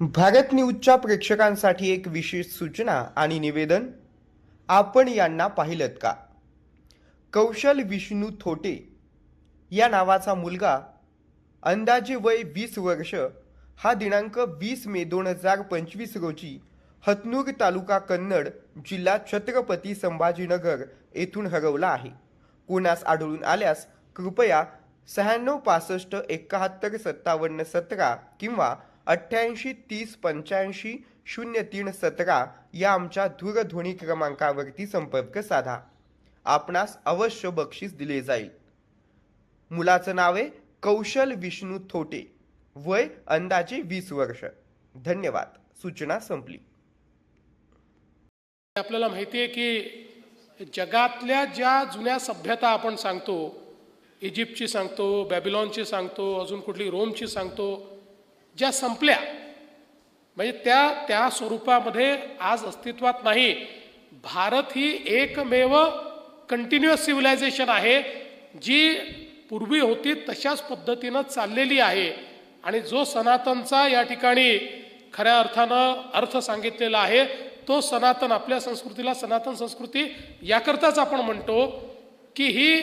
भारत न्यूजच्या प्रेक्षकांसाठी एक विशेष सूचना आणि निवेदन? आपण यांना पाहिलं का? कौशल विष्णू थोटे या नावाचा मुलगा अंदाजे वय वीस वर्ष हा दिनांक वीस मे दोन हजार पंचवीस रोजी हतनूर तालुका कन्नड जिल्हा छत्रपती संभाजीनगर येथून हरवला आहे. कोणास आढळून आल्यास कृपया शहाण्णव पासष्ट एकाहत्तर सत्तावन्न सतरा किंवा अठ्ठ्याऐंशी तीस पंच्याऐंशी शून्य तीन सतरा या आमच्या दूरध्वनी क्रमांकावरती संपर्क साधा. आपणास अवश्य बक्षीस दिले जाईल. मुलाचं नाव आहे कौशल विष्णू थोटे. वय अंदाजे वीस वर्ष. धन्यवाद. सूचना संपली. आपल्याला माहिती आहे की जगातल्या ज्या जुन्या सभ्यता आपण सांगतो इजिप्तची सांगतो बॅबिलॉनची सांगतो अजून कुठली रोमची सांगतो ज्या संपल्या म्हणजे त्या त्या स्वरूपामध्ये आज अस्तित्वात नाही. भारत ही एकमेव कंटिन्युअस सिव्हिलायझेशन आहे जी पूर्वी होती तशाच पद्धतीनं चाललेली आहे. आणि जो सनातनचा या ठिकाणी खऱ्या अर्थानं अर्थ सांगितलेला आहे तो सनातन आपल्या संस्कृतीला सनातन संस्कृती याकरताच आपण म्हणतो की ही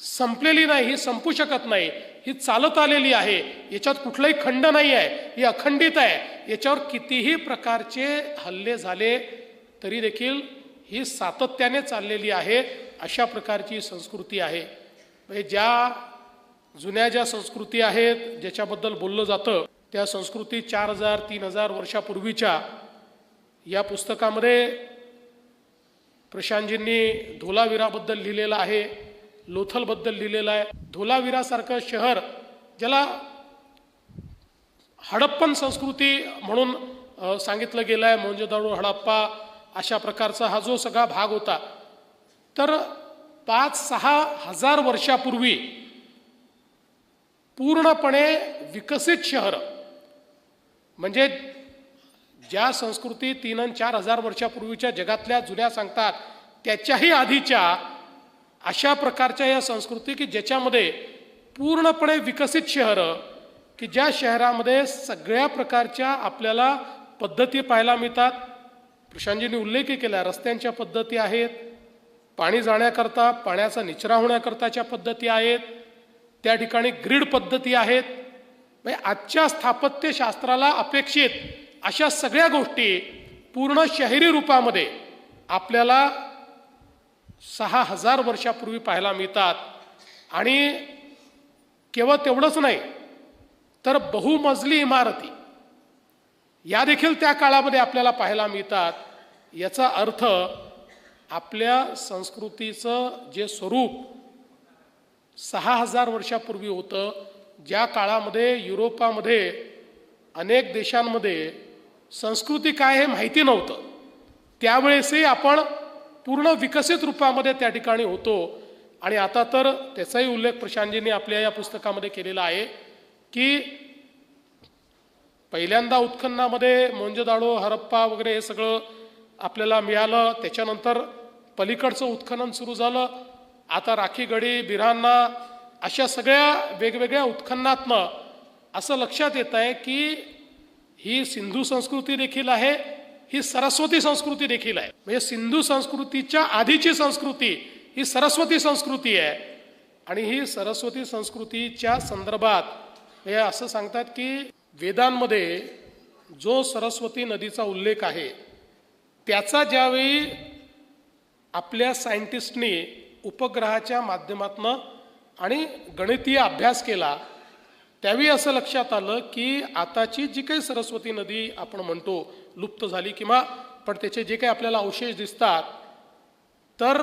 संपलेली नाही ही संपू शकत नाही. ही चालत आलेली आहे. याच्यात कुठलाही खंड नाही आहे ही अखंडित आहे. याच्यावर कितीही प्रकारचे हल्ले झाले तरी देखील ही सातत्याने चाललेली आहे. अशा प्रकारची संस्कृती आहे. म्हणजे ज्या जुन्या ज्या संस्कृती आहेत ज्याच्याबद्दल बोललं जातं त्या संस्कृती चार हजार तीन हजार वर्षापूर्वीच्या या पुस्तकामध्ये प्रशांतजींनी धोलावीराबद्दल लिहिलेलं आहे. लोथलबद्दल लिहिलेलं आहे. धोलावीरासारखं शहर ज्याला हडप्पन संस्कृती म्हणून सांगितलं गेलं आहे मोंजोदारो हडप्पा अशा प्रकारचा हा जो सगळा भाग होता. तर पाच सहा हजार वर्षापूर्वी पूर्णपणे विकसित शहर म्हणजे ज्या संस्कृती तीन आणि चार हजार वर्षापूर्वीच्या जगातल्या जुन्या सांगतात त्याच्याही आधीच्या अशा प्रकारच्या या संस्कृती की ज्याच्यामध्ये पूर्णपणे विकसित शहरं की ज्या शहरामध्ये सगळ्या प्रकारच्या आपल्याला पद्धती पाहायला मिळतात. प्रशांतजींनी उल्लेखही केला रस्त्यांच्या पद्धती आहेत पाणी जाण्याकरता पाण्याचा निचरा होण्याकरताच्या पद्धती आहेत त्या ठिकाणी ग्रीड पद्धती आहेत. म्हणजे आजच्या स्थापत्यशास्त्राला अपेक्षित अशा सगळ्या गोष्टी पूर्ण शहरी रूपामध्ये आपल्याला सहा हजार वर्षापूर्वी पाहायला मिळतात. आणि केवळ तेवढंच नाही तर बहुमजली इमारती या देखील त्या काळामध्ये आपल्याला पाहायला मिळतात. याचा अर्थ आपल्या संस्कृतीचं जे स्वरूप सहा हजार वर्षापूर्वी होतं ज्या काळामध्ये युरोपामध्ये अनेक देशांमध्ये संस्कृती काय हे माहिती नव्हतं. त्यावेळेसही आपण पूर्ण विकसित रूपामध्ये त्या ठिकाणी होतो. आणि आता तर त्याचाही उल्लेख प्रशांतजींनी आपल्या या पुस्तकामध्ये केलेला आहे की पहिल्यांदा उत्खननामध्ये मोंजोदाडो हरप्पा वगैरे हे सगळं आपल्याला मिळालं. त्याच्यानंतर पलीकडचं उत्खनन सुरू झालं. आता राखीगडी बिरांना अशा सगळ्या वेगवेगळ्या उत्खननातनं असं लक्षात येत आहे की ही सिंधू संस्कृती देखील आहे. ही सरस्वती संस्कृती देखील आहे. म्हणजे सिंधू संस्कृतीच्या आधीची संस्कृती ही सरस्वती संस्कृती आहे. आणि ही सरस्वती संस्कृतीच्या संदर्भात हे असं सांगतात की वेदांमध्ये जो सरस्वती नदीचा उल्लेख आहे त्याचा ज्यावेळी आपल्या सायंटिस्टनी उपग्रहाच्या माध्यमातनं आणि गणितीय अभ्यास केला त्यावेळी असं लक्षात आलं की आताची जी काही सरस्वती नदी आपण म्हणतो लुप्त झाली किंवा पण त्याचे जे काही आपल्याला अवशेष दिसतात तर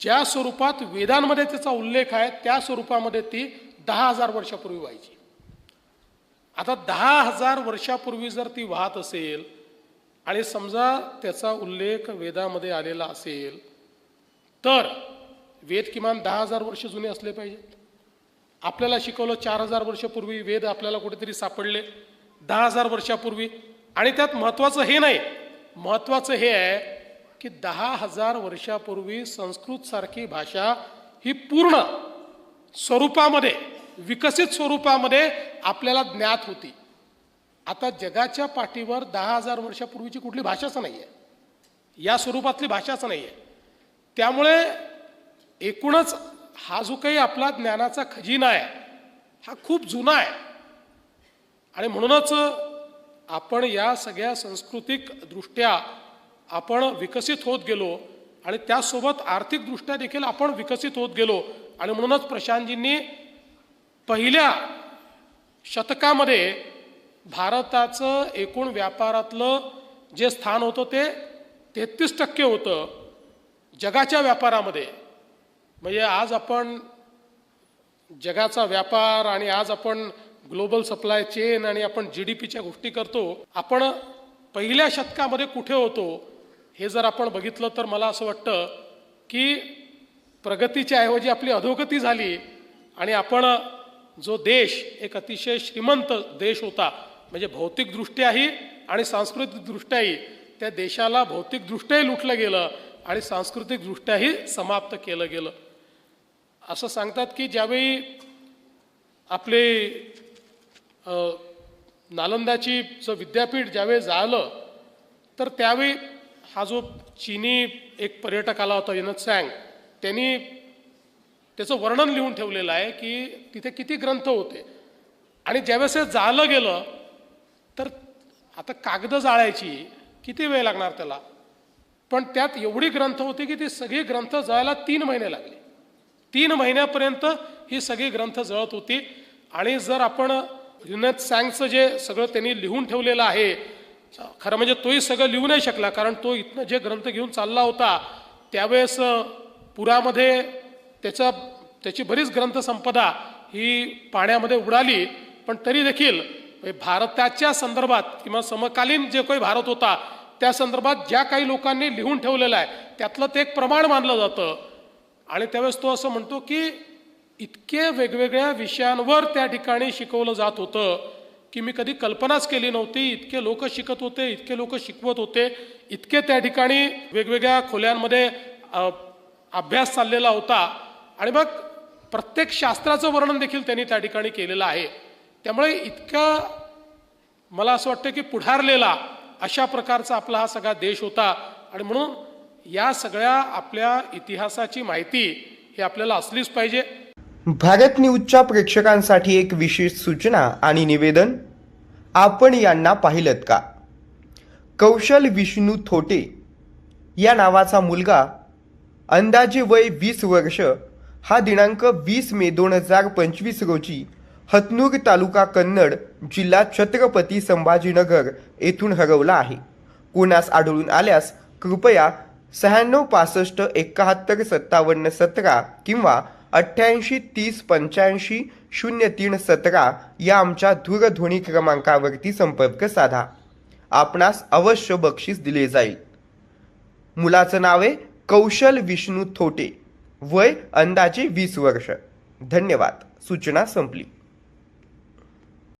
ज्या स्वरूपात वेदांमध्ये त्याचा उल्लेख आहे त्या स्वरूपामध्ये ती दहा हजार वर्षापूर्वी व्हायची. आता दहा हजार वर्षापूर्वी जर ती वाहत असेल आणि समजा त्याचा उल्लेख वेदामध्ये आलेला असेल तर वेद किमान दहा हजार वर्ष जुने असले पाहिजेत. आपल्याला शिकवलं चार हजार वर्षापूर्वी वेद आपल्याला कुठेतरी सापडले. दहा हजार वर्षापूर्वी. आणि त्यात महत्त्वाचं हे नाही. महत्त्वाचं हे आहे की दहा हजार वर्षापूर्वी संस्कृतसारखी भाषा ही पूर्ण स्वरूपामध्ये विकसित स्वरूपामध्ये आपल्याला ज्ञात होती. आता जगाच्या पाठीवर दहा हजार वर्षापूर्वीची कुठली भाषाच नाही आहे या स्वरूपातली भाषाच नाही आहे त्यामुळे एकूणच हा जो काही आपला ज्ञानाचा खजिना आहे हा खूप जुना आहे. आणि म्हणूनच आपण या सगळ्या सांस्कृतिक दृष्ट्या आपण विकसित होत गेलो आणि त्यासोबत आर्थिकदृष्ट्या देखील आपण विकसित होत गेलो. आणि म्हणूनच प्रशांतजींनी पहिल्या शतकामध्ये भारताचं एकूण व्यापारातलं जे स्थान होतं ते तेहतीस टक्के होतं. जगाच्या व्यापारामध्ये म्हणजे आज आपण जगाचा व्यापार आणि आज आपण ग्लोबल सप्लाय चेन आणि आपण जी डी पीच्या गोष्टी करतो आपण पहिल्या शतकामध्ये कुठे होतो हे जर आपण बघितलं तर मला असं वाटतं की प्रगतीच्या ऐवजी आपली अधोगती झाली आणि आपण जो देश एक अतिशय श्रीमंत देश होता म्हणजे भौतिकदृष्ट्याही आणि सांस्कृतिकदृष्ट्याही त्या देशाला भौतिकदृष्ट्याही लुटलं गेलं आणि सांस्कृतिकदृष्ट्याही समाप्त केलं गेलं. असं सांगतात की ज्यावेळी आपले नालंदाची जो विद्यापीठ ज्यावेळी झालं तर त्यावेळी हा जो चीनी एक पर्यटक आला होता युनत सॅंग त्यांनी त्याचं वर्णन लिहून ठेवलेलं आहे की तिथे किती ग्रंथ होते. आणि ज्यावेळेस हे जाळलं गेलं तर आता कागदं जाळायची किती वेळ लागणार त्याला? पण त्यात एवढी ग्रंथ होती की ती सगळी ग्रंथ जायला तीन महिने लागले. तीन महिन्यापर्यंत ही सगळी ग्रंथ जळत होती. आणि जर आपण युनेथ सँगचं जे सगळं त्यांनी लिहून ठेवलेलं आहे खरं म्हणजे तोही सगळं लिहू नाही शकला कारण तो इथनं जे ग्रंथ घेऊन चालला होता त्यावेळेस पुरामध्ये त्याचा त्याची बरीच ग्रंथसंपदा ही पाण्यामध्ये उडाली. पण तरी देखील म्हणजे भारताच्या संदर्भात किंवा समकालीन जे काही भारत होता त्या संदर्भात ज्या काही लोकांनी लिहून ठेवलेलं आहे त्यातलं ते एक प्रमाण मानलं जातं. आणि त्यावेळेस तो असं म्हणतो की इतके वेगवेगळ्या विषयांवर त्या ठिकाणी शिकवलं जात होतं की मी कधी कल्पनाच केली नव्हती. इतके लोक शिकत होते इतके लोक शिकवत होते इतके त्या ठिकाणी वेगवेगळ्या खोल्यांमध्ये अभ्यास चाललेला होता. आणि मग प्रत्येक शास्त्राचं वर्णन देखील त्यांनी त्या ठिकाणी केलेलं आहे. त्यामुळे इतका मला असं वाटतं की पुढारलेला अशा प्रकारचा आपला हा सगळा देश होता. आणि म्हणून या सगळ्या आपल्या इतिहासाची माहिती ही आपल्याला असलीच पाहिजे. भारत न्यूजच्या प्रेक्षकांसाठी एक विशेष सूचना आणि निवेदन? आपण यांना पाहिलं का? कौशल विष्णू थोटे या नावाचा मुलगा अंदाजे वय वीस वर्ष हा दिनांक वीस मे दोन हजार पंचवीस रोजी हतनूर तालुका कन्नड जिल्हा छत्रपती संभाजीनगर येथून हरवला आहे. कोणास आढळून आल्यास कृपया शहाण्णव पासष्ट एकाहत्तर सत्तावन्न सतरा किंवा अठ्ठ्याऐंशी तीस पंच्याऐंशी शून्य तीन सतरा या आमच्या दूरध्वनी क्रमांकावरती संपर्क साधा. आपणास अवश्य बक्षीस दिले जाईल. मुलाचं नाव आहे कौशल विष्णू थोटे. वय अंदाजे वीस वर्ष. धन्यवाद. सूचना संपली.